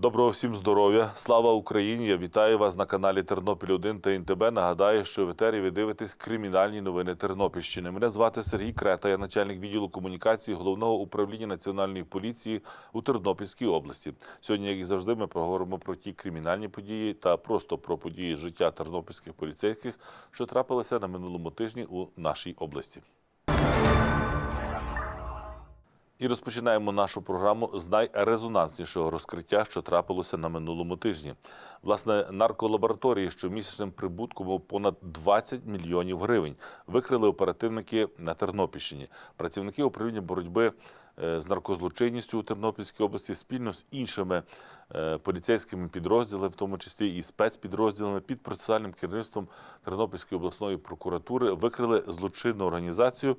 Доброго всім здоров'я! Слава Україні! Я вітаю вас на каналі Тернопіль 1 та НТБ. Нагадаю, що в етері ви дивитесь кримінальні новини Тернопільщини. Мене звати Сергій Крета, я начальник відділу комунікації головного управління національної поліції у Тернопільській області. Сьогодні, як і завжди, ми поговоримо про ті кримінальні події та просто про події життя тернопільських поліцейських, що трапилися на минулому тижні у нашій області. І розпочинаємо нашу програму з найрезонанснішого розкриття, що трапилося на минулому тижні. Власне, нарколабораторії що щомісячним прибутком понад 20 мільйонів гривень викрили оперативники на Тернопільщині. Працівники управління боротьби з наркозлочинністю у Тернопільській області спільно з іншими е, поліцейськими підрозділами, в тому числі і спецпідрозділами під процесуальним керівництвом Тернопільської обласної прокуратури, викрили злочинну організацію,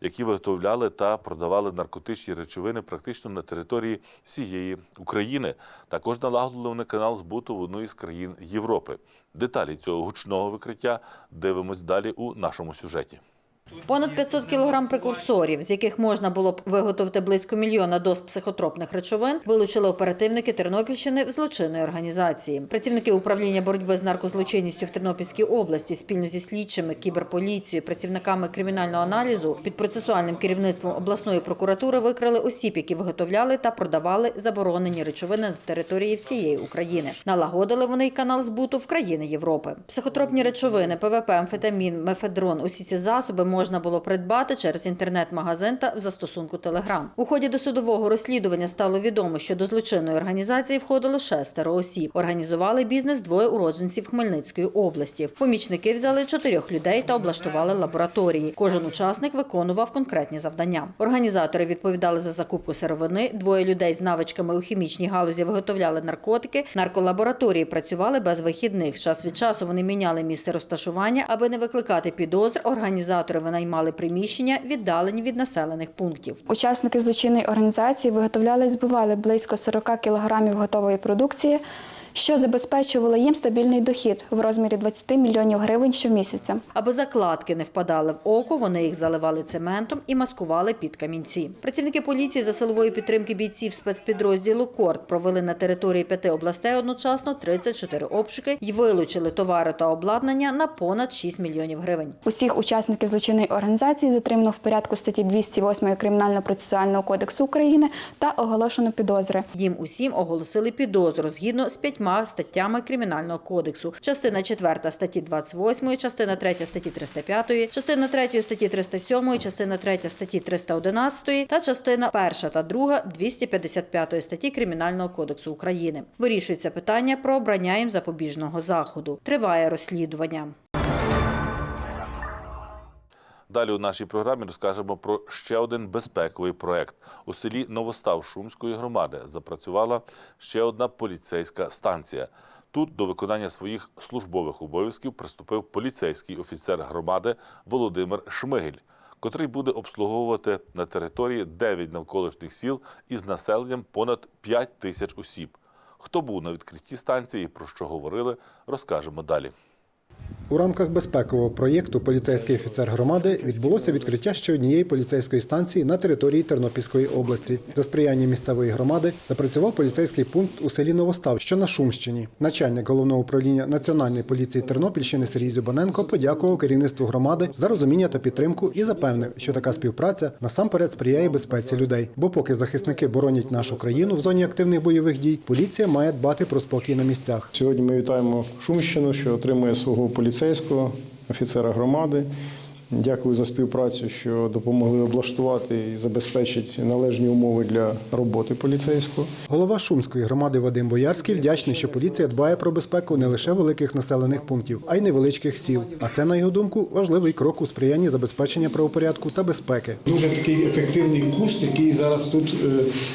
які виготовляли та продавали наркотичні речовини практично на території всієї України. Також налагодили вони канал збуту в одну із країн Європи. Деталі цього гучного викриття дивимось далі у нашому сюжеті. Понад 500 кілограм прекурсорів, з яких можна було б виготовити близько мільйона доз психотропних речовин, вилучили оперативники Тернопільщини в злочинної організації. Працівники управління боротьби з наркозлочинністю в Тернопільській області спільно зі слідчими, кіберполіцією, працівниками кримінального аналізу під процесуальним керівництвом обласної прокуратури викрили осіб, які виготовляли та продавали заборонені речовини на території всієї України. Налагодили вони й канал збуту в країни Європи. Психотропні речовини, ПВП, амфетамін, мефедрон. Усі ці засоби можна було придбати через інтернет-магазин та в застосунку Телеграм. У ході досудового розслідування стало відомо, що до злочинної організації входило шестеро осіб. Організували бізнес двоє уродженців Хмельницької області. Помічники взяли чотирьох людей та облаштували лабораторії. Кожен учасник виконував конкретні завдання. Організатори відповідали за закупку сировини. Двоє людей з навичками у хімічній галузі виготовляли наркотики. Нарколабораторії працювали без вихідних. Час від часу вони міняли місце розташування, аби не викликати підозр. Організатори винаймали приміщення, віддалені від населених пунктів. Учасники злочинної організації виготовляли і збивали близько 40 кілограмів готової продукції, що забезпечувало їм стабільний дохід в розмірі 20 мільйонів гривень щомісяця. Аби закладки не впадали в око, вони їх заливали цементом і маскували під камінці. Працівники поліції за силової підтримки бійців спецпідрозділу Корт провели на території п'яти областей одночасно 34 обшуки і вилучили товари та обладнання на понад 6 мільйонів гривень. Усіх учасників злочинної організації затримано в порядку статті 208 Кримінально-процесуального кодексу України та оголошено підозри. Їм усім оголосили підозру згідно з п'ятьма статтями Кримінального кодексу. Частина 4 статті 28, частина 3 статті 305, частина 3 статті 307, частина 3 статті 311 та частина 1 та 2 255 статті Кримінального кодексу України. Вирішується питання про обрання їм запобіжного заходу. Триває розслідування. Далі у нашій програмі розкажемо про ще один безпековий проект. У селі Новостав Шумської громади запрацювала ще одна поліцейська станція. Тут до виконання своїх службових обов'язків приступив поліцейський офіцер громади Володимир Шмигель, котрий буде обслуговувати на території 9 навколишніх сіл із населенням понад 5 тисяч осіб. Хто був на відкритті станції і про що говорили, розкажемо далі. У рамках безпекового проєкту Поліцейський офіцер громади відбулося відкриття ще однієї поліцейської станції на території Тернопільської області. За сприяння місцевої громади запрацював поліцейський пункт у селі Новостав, що на Шумщині. Начальник головного управління Національної поліції Тернопільщини Сергій Зюбаненко подякував керівництву громади за розуміння та підтримку і запевнив, що така співпраця насамперед сприяє безпеці людей. Бо поки захисники боронять нашу країну в зоні активних бойових дій, поліція має дбати про спокій на місцях. Сьогодні ми вітаємо Шумщину, що отримує свого поліцейського офіцера громади. Дякую за співпрацю, що допомогли облаштувати і забезпечити належні умови для роботи поліцейського. Голова Шумської громади Вадим Боярський вдячний, що поліція дбає про безпеку не лише великих населених пунктів, а й невеличких сіл. А це, на його думку, важливий крок у сприянні забезпечення правопорядку та безпеки. Дуже такий ефективний куст, який зараз тут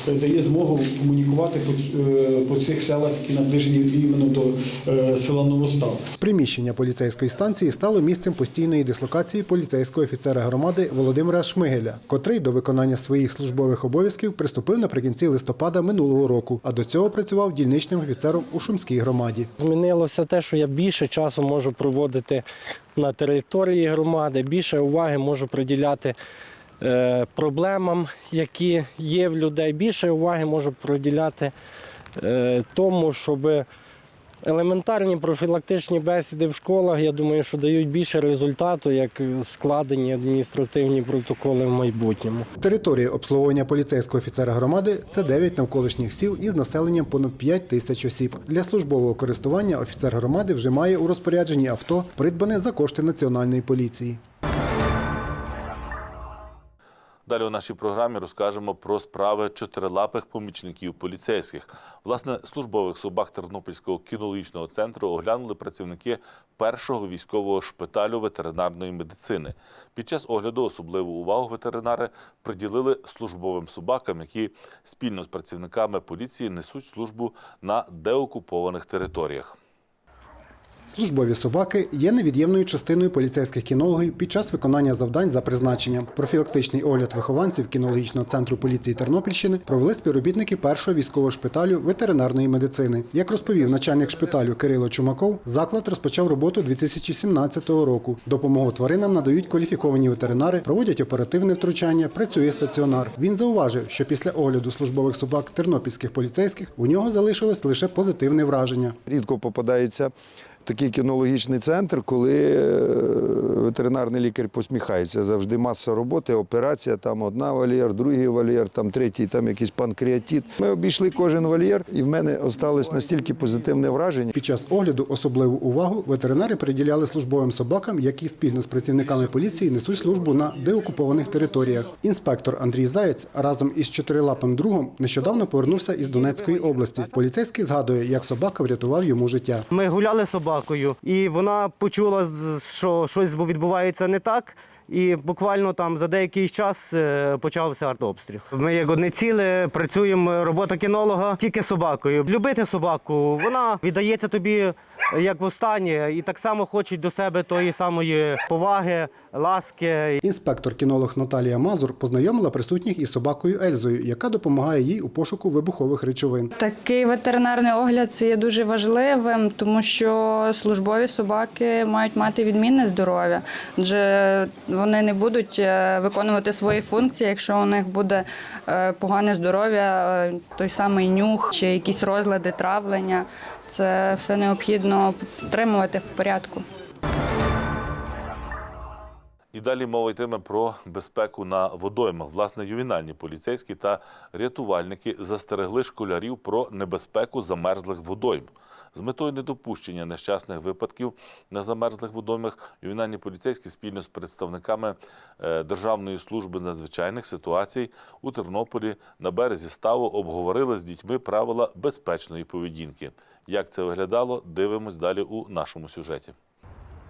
е, дає змогу комунікувати по, е, по цих селах, які наближені іменно до е, села Новостав. Приміщення поліцейської станції стало місцем постійної дислокації поліцейського офіцера громади Володимира Шмигеля, котрий до виконання своїх службових обов'язків приступив наприкінці листопада минулого року, а до цього працював дільничним офіцером у Шумській громаді. Змінилося те, що я більше часу можу проводити на території громади, більше уваги можу приділяти е, проблемам, які є в людей, більше уваги можу приділяти е, тому, щоб елементарні профілактичні бесіди в школах, я думаю, що дають більше результату, як складені адміністративні протоколи в майбутньому. Територія обслуговування поліцейського офіцера громади це 9 навколишніх сіл із населенням понад 5 тисяч осіб. Для службового користування офіцер громади вже має у розпорядженні авто, придбане за кошти національної поліції. Далі у нашій програмі розкажемо про справи чотирилапих помічників поліцейських. Власне, службових собак Тернопільського кінологічного центру оглянули працівники першого військового шпиталю ветеринарної медицини. Під час огляду особливу увагу ветеринари приділили службовим собакам, які спільно з працівниками поліції несуть службу на деокупованих територіях. Службові собаки є невід'ємною частиною поліцейських кінологів під час виконання завдань за призначенням. Профілактичний огляд вихованців кінологічного центру поліції Тернопільщини провели співробітники першого військового шпиталю ветеринарної медицини. Як розповів начальник шпиталю Кирило Чумаков, заклад розпочав роботу 2017 року. Допомогу тваринам надають кваліфіковані ветеринари, проводять оперативне втручання, працює стаціонар. Він зауважив, що після огляду службових собак тернопільських поліцейських у нього залишилось лише позитивне враження. Рідко попадається такий кінологічний центр, коли е, ветеринарний лікар посміхається. Завжди маса роботи, операція, там одна вольєр, другий вольєр, там третій, там якийсь панкреатит. Ми обійшли кожен вольєр, і в мене осталось настільки позитивне враження. Під час огляду особливу увагу ветеринари приділяли службовим собакам, які спільно з працівниками поліції несуть службу на деокупованих територіях. Інспектор Андрій Заєць разом із чотирилапим другом нещодавно повернувся із Донецької області. Поліцейський згадує, як собака врятував йому життя. Ми гуляли з собакою, і вона почула, що щось відбувається не так. І буквально там за деякий час е, почався артобстріл. Ми як одне ціле працюємо робота кінолога тільки собакою. Любити собаку, вона віддається тобі як востаннє, і так само хочуть до себе тої самої поваги, ласки. Інспектор-кінолог Наталія Мазур познайомила присутніх із собакою Ельзою, яка допомагає їй у пошуку вибухових речовин. Такий ветеринарний огляд це є дуже важливим, тому що службові собаки мають мати відмінне здоров'я, адже вони не будуть е, виконувати свої функції, якщо у них буде е, погане здоров'я, е, той самий нюх чи якісь розлади, травлення. Це все необхідно підтримувати в порядку. І далі мова йтиме про безпеку на водоймах. Власне, ювенальні поліцейські та рятувальники застерегли школярів про небезпеку замерзлих водойм. З метою недопущення нещасних випадків на замерзлих водоймах ювенальні поліцейські спільно з представниками е, Державної служби надзвичайних ситуацій у Тернополі на березі ставу обговорили з дітьми правила безпечної поведінки. Як це виглядало, дивимось далі у нашому сюжеті.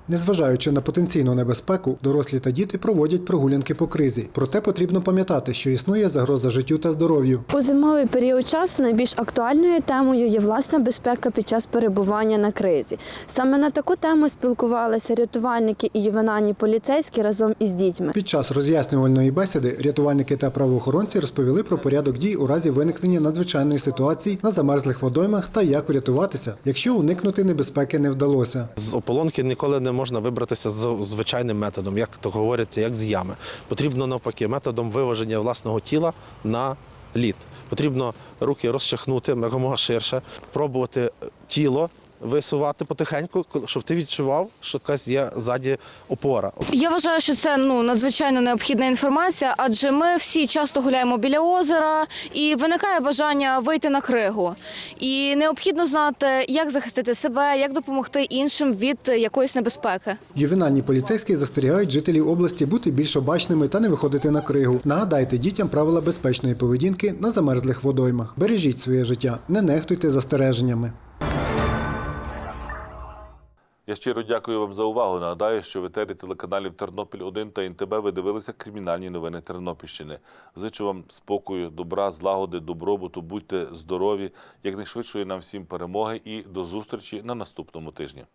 Незважаючи на потенційну небезпеку, дорослі та діти проводять прогулянки по кризі. Проте потрібно пам'ятати, що існує загроза життю та здоров'ю. У зимовий період часу найбільш актуальною темою є власна безпека під час перебування на кризі. Саме на таку тему спілкувалися рятувальники і ювенальні поліцейські разом із дітьми. Під час роз'яснювальної бесіди рятувальники та правоохоронці розповіли про порядок дій у разі виникнення надзвичайної ситуації на замерзлих водоймах та як врятуватися, якщо уникнути небезпеки не вдалося. З ополонки ніколи не можна вибратися з звичайним методом, як то говориться, як з ями. Потрібно навпаки методом виваження власного тіла на лід. Потрібно руки розчахнути якомога ширше, пробувати тіло висувати потихеньку, щоб ти відчував, що якась є ззаді опора. Я вважаю, що це ну надзвичайно необхідна інформація, адже ми всі часто гуляємо біля озера, і виникає бажання вийти на кригу. І необхідно знати, як захистити себе, як допомогти іншим від якоїсь небезпеки. Ювенальні поліцейські застерігають жителів області бути більш обачними та не виходити на кригу. Нагадайте дітям правила безпечної поведінки на замерзлих водоймах. Бережіть своє життя, не нехтуйте застереженнями. Я щиро дякую вам за увагу. Нагадаю, що в етері телеканалів Тернопіль 1 та НТБ ви дивилися кримінальні новини Тернопільщини. Зичу вам спокою, добра, злагоди, добробуту. Будьте здорові, якнайшвидшої нам всім перемоги і до зустрічі на наступному тижні.